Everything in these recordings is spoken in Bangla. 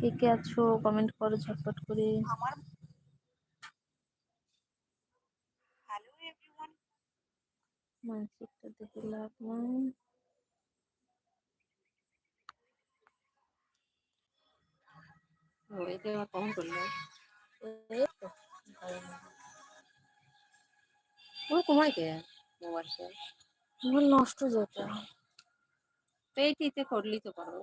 কে কে আছো? কমেন্ট করো ঝটপট করে। আমার হ্যালো এভরিওয়ান মানসিকটা দেখে লাভ নাই। করল? এই তো ভালো না। ওর কমাই কে? মোবাইল নষ্ট যেটা। করলি তো পারো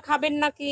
খাবেন নাকি?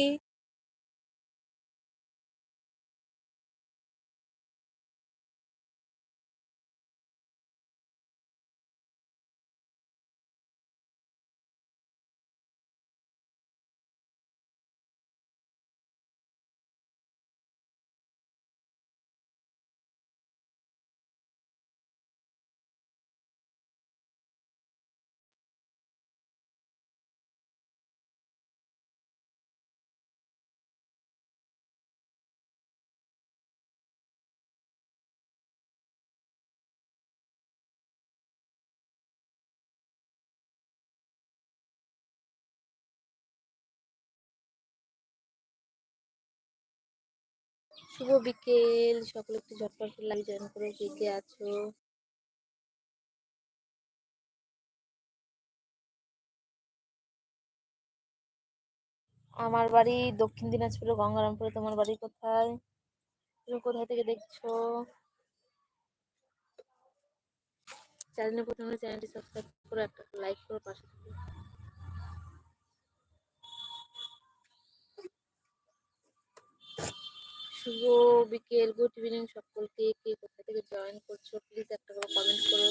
শুভ বিকেল। সকলে একটু ঝটপট লাইভ জয়েন করো, কে কে আছো? আমার বাড়ি দক্ষিণ দিনাজপুরে গঙ্গারামপুরে, তোমার বাড়ি কোথায়? তুমি কোথায় থেকে দেখছ? চ্যানেলে প্রথমে চ্যানেলটি সাবস্ক্রাইব করে একটা লাইক করো, পাশে শুভ বিকেল গুড ইভিনিং সকলকে। কে কোথা থেকে জয়েন করছ প্লিজ একটা করে কমেন্ট করো।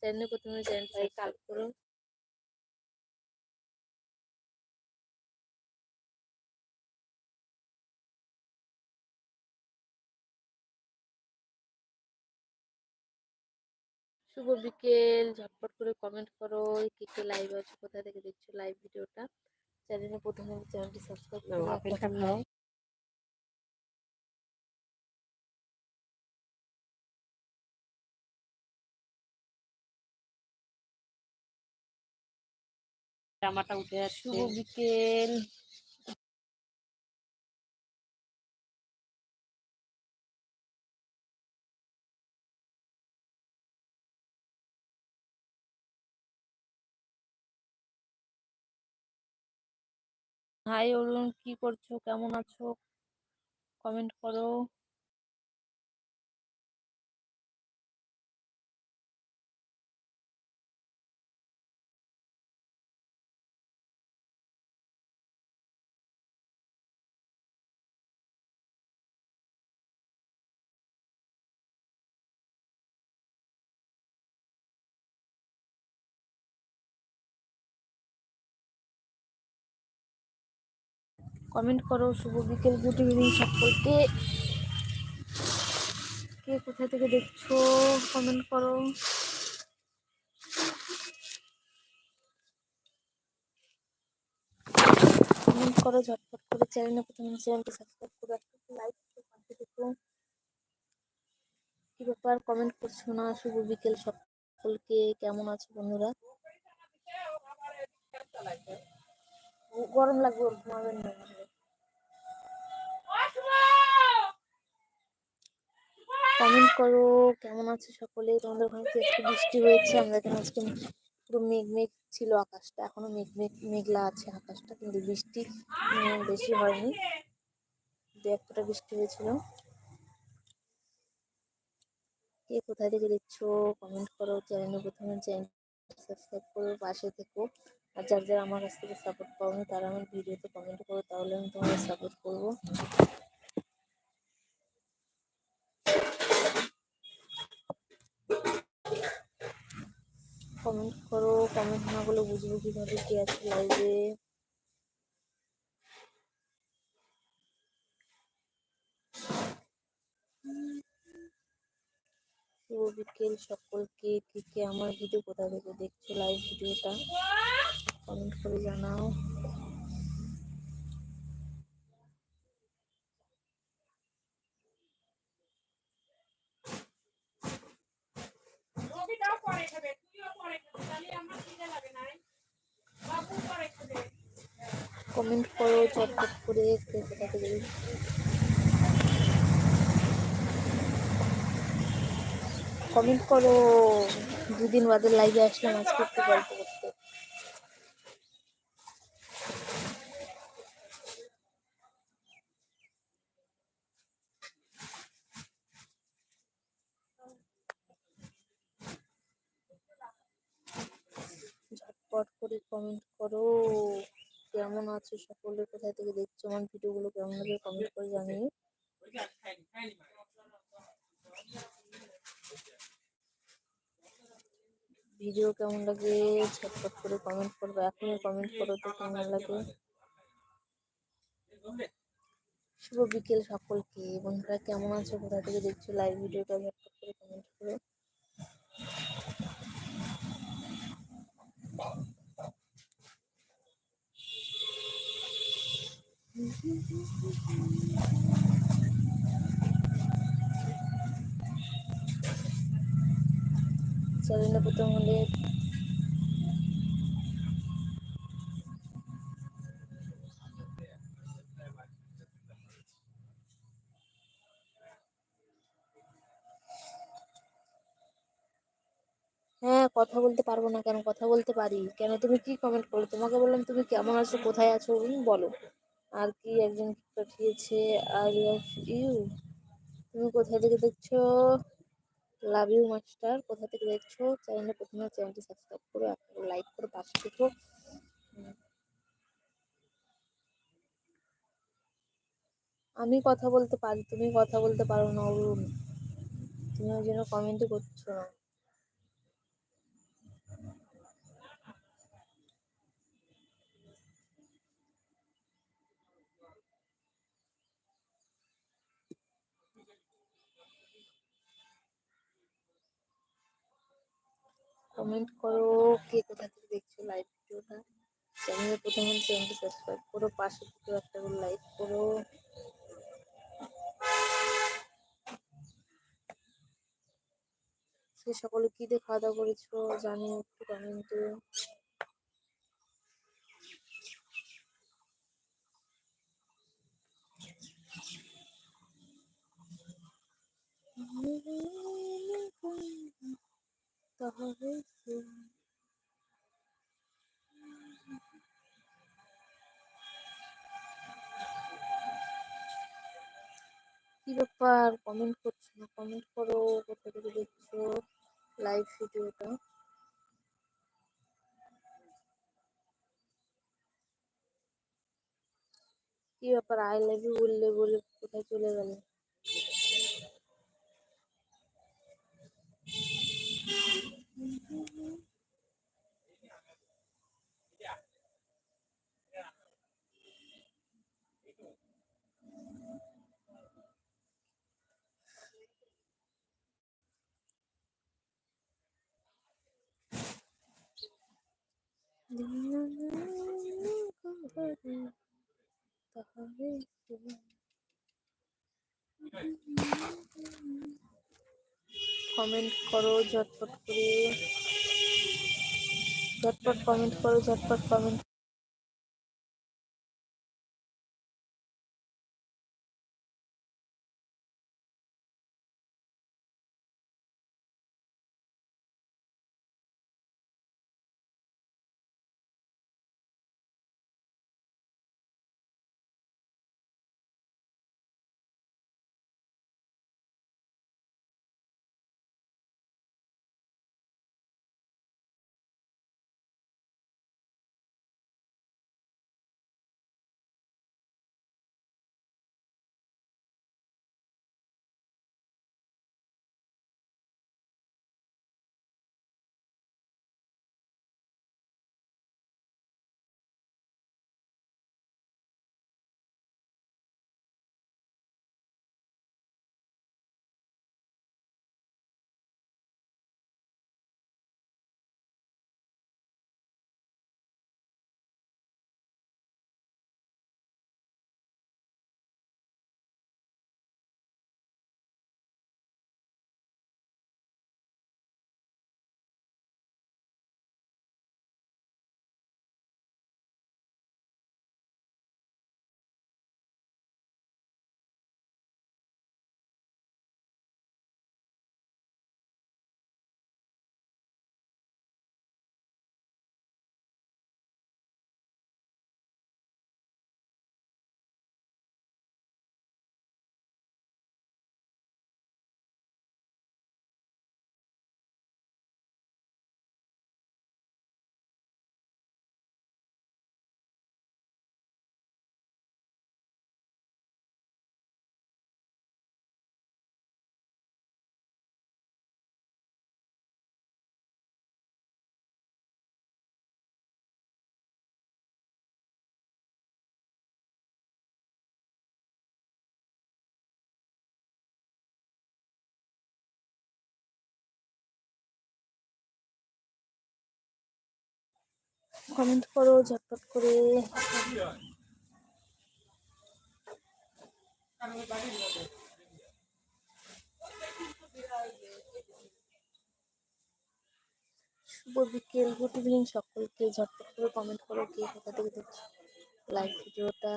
চ্যানেল প্রথমে চ্যানেলটি সাবস্ক্রাইব করো। শুভ বিকেল ঝটপট করে কমেন্ট করো কে কে লাইভ আছে কোথা থেকে দেখছ লাইভ ভিডিওটা চ্যানেলে প্রথমে চ্যানেলটি সাবস্ক্রাইব করো। জামাটা উঠে যাচ্ছে। শুভ বিকেল। হাই অরুণ কি করছ? কেমন আছো? কমেন্ট করো। কমেন্ট করো, শুভ বিকেল, গুড ইভিনিং সকলকে। কে কোথা থেকে দেখছ, কমেন্ট করো। কমেন্ট করো, ঝটপট করে চ্যানেলে প্রথমে চ্যানেলটি সাবস্ক্রাইব করো একটা লাইক করো কি ব্যাপার, কমেন্ট করছ না, শুভ বিকেল সকলকে, কেমন আছো বন্ধুরা? গরম লাগবে, ঘুমাবেন না। কমেন্ট করো। কেমন আছো সকলে? তোমাদের ওখানে কি আজকে বৃষ্টি হয়েছে। আমরা এখানে আজকে পুরো মেঘ মেঘ ছিল আকাশটা। এখনও মেঘ মেঘ মেঘলা আছে আকাশটা, কিন্তু বৃষ্টি বেশি হয়নি। দু এক ফোঁটা বৃষ্টি হয়েছিল। কে কোথায় থেকে দেখছ? কমেন্ট করো। চ্যানেলে প্রথমে চ্যানেল সাবস্ক্রাইব করো, পাশে থেকো। আর যার যারা আমার কাছ থেকে সাপোর্ট পাওনি, তারা আমার ভিডিওতে কমেন্ট করো। তাহলে আমি তোমাদের সাপোর্ট করব। কমেন্ট না করলে বুঝব কীভাবে কি আছে লাইভে বিকেল সকলকে কে কে আমার ভিডিও কোথা থেকে দেখছ? লাইভ ভিডিওটা কমেন্ট করে জানাও। কমেন্ট করো, চটপট করে কমেন্ট করো, দুদিন বাদে লাইভে আসলাম আজকে একটু গল্প করতে। ঝটপট করে কমেন্ট করো। আছো সকলে? কোথা থেকে দেখছ আমার ভিডিওগুলো? কেমন লাগে কমেন্ট করে জানিও। ভিডিও কেমন লাগে? ঝটপট করে কমেন্ট করব। এখনই কমেন্ট করো তো কেমন লাগে। শুভ বিকেল সকলকে। বন্ধুরা, কেমন আছো? কোথা থেকে দেখছ লাইভ ভিডিওটা? ঝটপট করে কমেন্ট করো। প্রথম হলে হ্যাঁ কথা বলতে পারব না কেন? কথা বলতে পারি। কেন? তুমি কি কমেন্ট করো তোমাকে বললাম, তুমি কেমন আছো? কোথায় আছো? বলো। আর কি একজন পাঠিয়েছে? আই লাভ ইউ তুমি কোথা থেকে দেখছ? লাভ ইউ মাস্টার কোথা থেকে দেখছ? চ্যানেলে প্রথমে চ্যানেলটি সাবস্ক্রাইব করো একটা লাইক করো, পাশে থেকো। আমি কথা বলতে পারি, তুমি কথা বলতে পারো না, অরুণ। তুমি জন্য কমেন্টই করছ না। কমেন্ট করো কে কোথা থেকে দেখছ লাইভ ভিডিওটা চ্যানেলে প্রথমে চ্যানেলটি সাবস্ক্রাইব করো, পাশে থেকে একটা করে লাইক করো। সে সকলে কি দিয়ে খাওয়া দাওয়া করেছ জানিও একটু কমেন্টে তাহলে কি ব্যাপার? কমেন্ট করছ না? কমেন্ট করো কোথা থেকে দেখছ লাইভ ভিডিওটা কি ব্যাপার? আই লাভ ইউ বললে বলে কোথায় চলে গেলে? তাহলে কমেন্ট করো ঝটপট করে। ঝটপট কমেন্ট করো ঝটপট কমেন্ট কমেন্ট করো, ঝটপট করে। শুভ বিকেল, গুড ইভিনিং সকলকে। ঝটপট করে কমেন্ট করো কে কোথা থেকে দেখছ। লাইভ ভিডিওটা।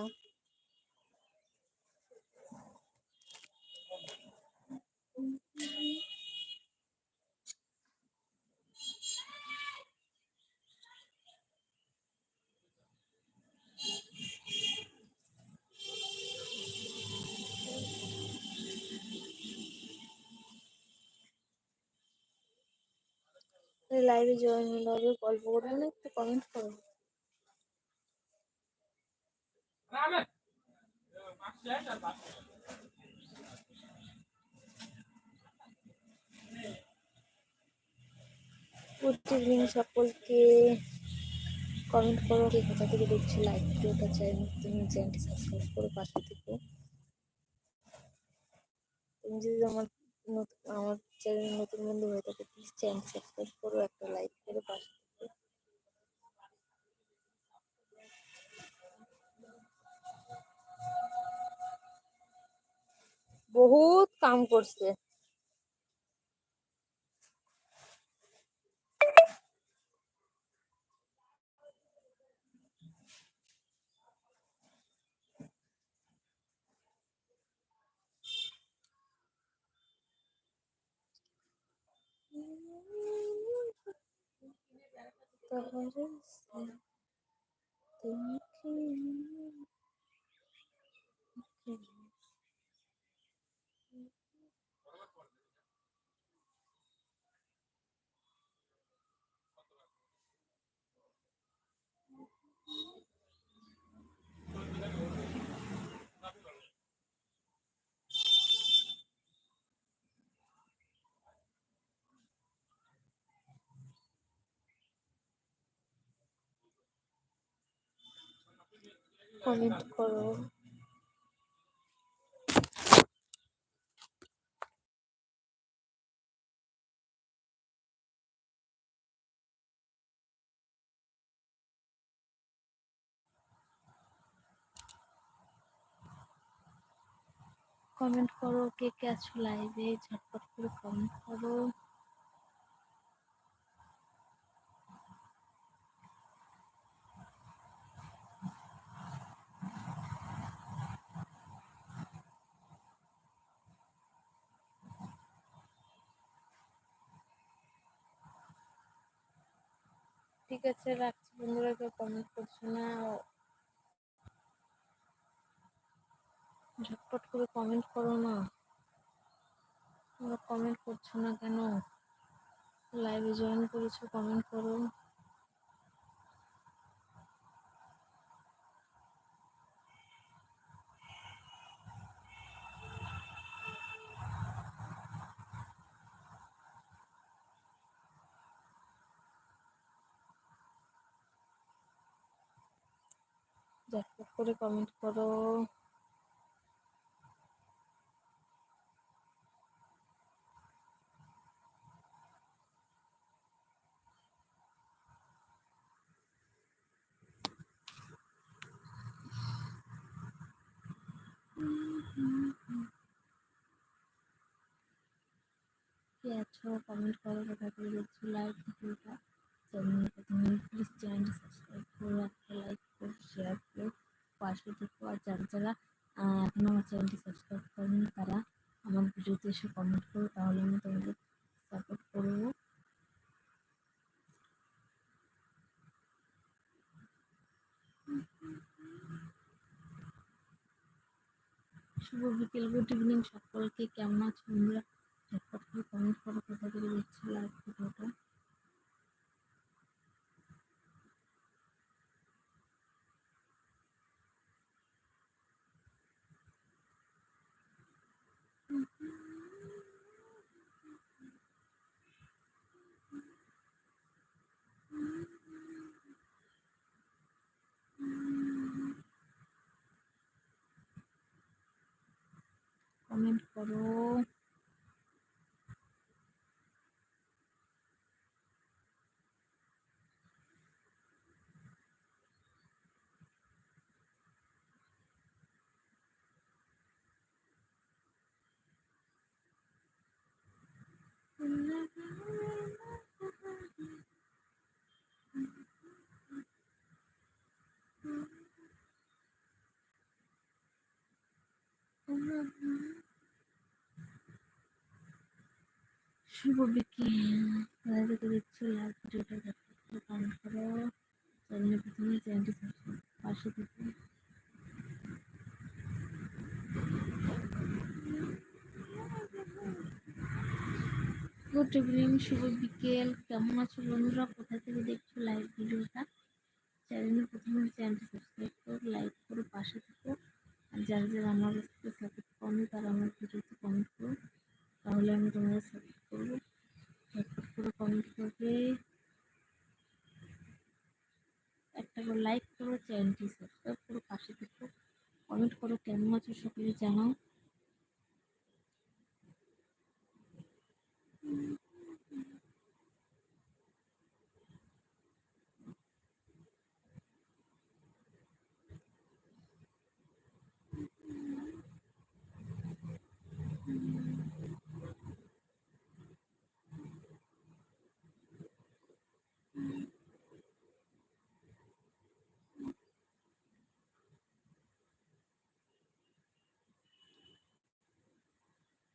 লাইভে জয়েন হবে গল্প করব না একটু কমেন্ট করো। ইভিনিং সকলকে কমেন্ট করো, কে কোথা থেকে দেখছ লাইভ ভিডিওটা চাই তুমি চ্যানেলটি সাবস্ক্রাইব করে, পাশে থেকো। তুমি যদি আমার আমার চ্যানেল নতুন বন্ধু হয়ে থাকে প্লিজ চ্যানেল সাবস্ক্রাইব করো একটা লাইক করে পাশে বহুত কাম করছে। Sarısı Thinking. Okay. কমেন্ট করো। কমেন্ট করো কে কে আছো লাইভে ঝটপট করে কমেন্ট করো। ঠিক আছে, রাখছি বন্ধুরা, কেউ কমেন্ট করছ না। ঝটপট করে কমেন্ট করো না। তোমরা কমেন্ট করছ না কেন? লাইভে জয়েন করেছ কমেন্ট করো ঝটপট করে কমেন্ট করো। কমেন্ট করো কোথা থেকে লাইভ ভিডিওটা চ্যানেলটা তুমি প্লিজ চ্যানেলটি সাবস্ক্রাইব করো একটা লাইক করো শেয়ার করো পাশে থেকো আর যারা এখনও আমার চ্যানেলটি সাবস্ক্রাইব করেনি তারা আমার ভিডিওতে এসে কমেন্ট করো, তাহলে আমি তোমাদের সাপোর্ট করব। শুভ বিকেল গুড ইভিনিং সকলকে কেমন আছো? বন্ধুরা, ঝটপট করে কমেন্ট করো, কোথা থেকে দেখছ লাইভ ভিডিওটা কমেন্ট করো শুভ বিকেল কোথা থেকে প্রথমে পাশে থেকে গুড ইভিনিং শুভ বিকেল। কেমন আছো বন্ধুরা? কোথা থেকে দেখছ লাইভ ভিডিওটা চ্যানেলে প্রথমে চ্যানেলটি সাবস্ক্রাইব করো লাইক করো, পাশে থেকো। যারা যারা আমার কাছ সাপোর্ট করো তারা আমার ভিডিওতে কমেন্ট করো, তাহলে আমি তোমাদের সাপোর্ট করব। সাপোর্ট করে কমেন্ট করবে। একটা করে লাইক করো চ্যানেলটি সাবস্ক্রাইব করো, পাশে দেখো কমেন্ট করো কেমন আছো, সকলে জানাও।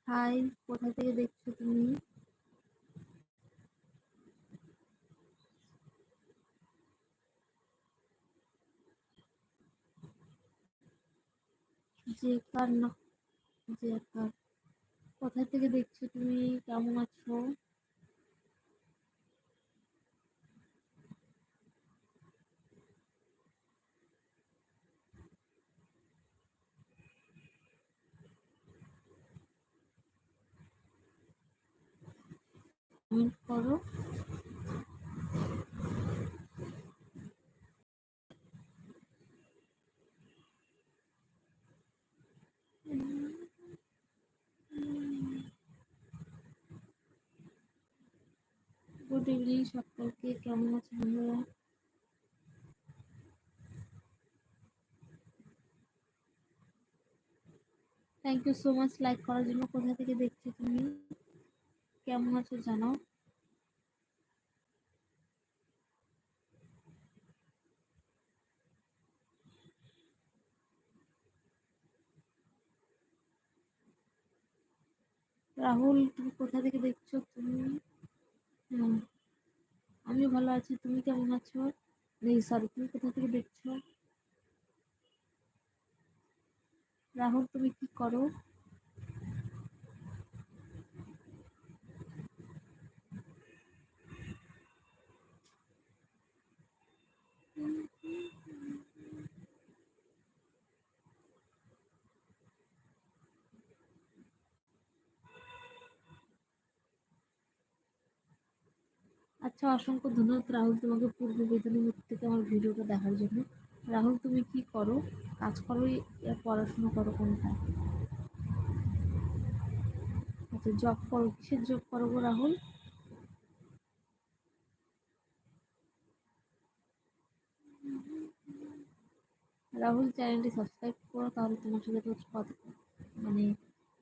হাই কোথা থেকে দেখছ তুমি? না কোথা থেকে দেখছ তুমি? কেমন আছো? কমেন্ট করো। গুড ইভিনিং সকলকে, কেমন আছো বন্ধুরা thank you so much like করার জন্য কোথা থেকে দেখছ তুমি? কেমন আছো জানাও রাহুল, তুমি কোথা থেকে দেখছ? তুমি? আমি ভালো আছি। তুমি কেমন আছো? নেই সরি তুমি কোথা থেকে দেখছ? রাহুল, তুমি কি করো? আচ্ছা অসংখ্য ধন্যবাদ রাহুল তোমাকে পূর্ব মেদিনীপুর থেকে আমার ভিডিওটা দেখার জন্য। রাহুল, তুমি কি করো? কাজ করো পড়াশোনা করো কোনটা আচ্ছা জব করো, কিসের জব করো গো রাহুল? রাহুল, চ্যানেলটি সাবস্ক্রাইব করো, তাহলে তোমার সাথে রোজ কথা মানে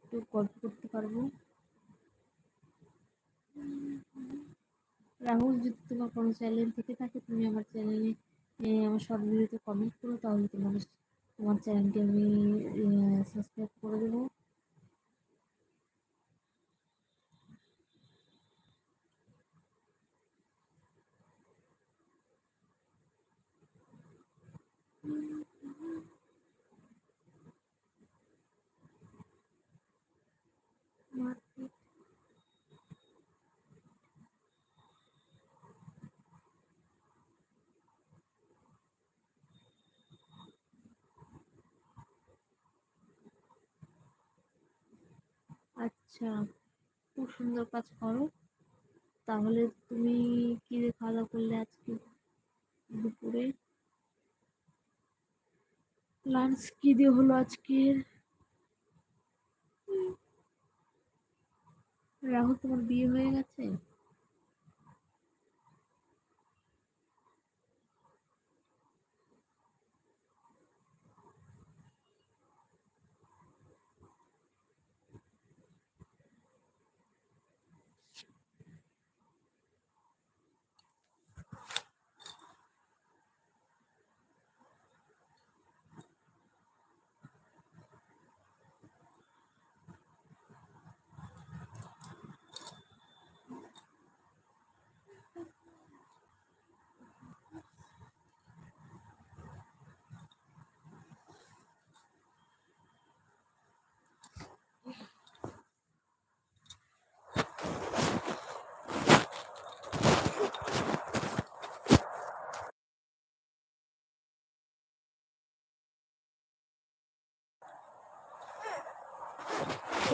একটু গল্প করতে পারব। রাহুল যদি তোমার কোনো চ্যানেল থেকে থাকে, তুমি আমার চ্যানেলে আমার শর্ট ভিডিওতে কমেন্ট করো, তাহলে তোমার তোমার চ্যানেলটি আমি সাবস্ক্রাইব করে দেবো। আচ্ছা খুব সুন্দর কাজ করো। তাহলে তুমি কি খাওয়া দাওয়া করলে আজকে দুপুরে? লাঞ্চ কি দিয়ে হলো আজকের?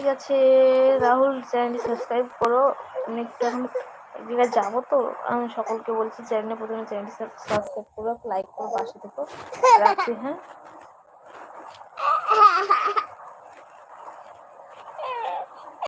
ঠিক আছে, রাহুল চ্যানেলটি সাবস্ক্রাইব করো। আমি এখন এক জায়গায় যাব তো, আমি সকলকে বলছি চ্যানেলে প্রথমে চ্যানেলটি সাবস্ক্রাইব করো লাইক করো, পাশে থেকো। রাখছি হ্যাঁ?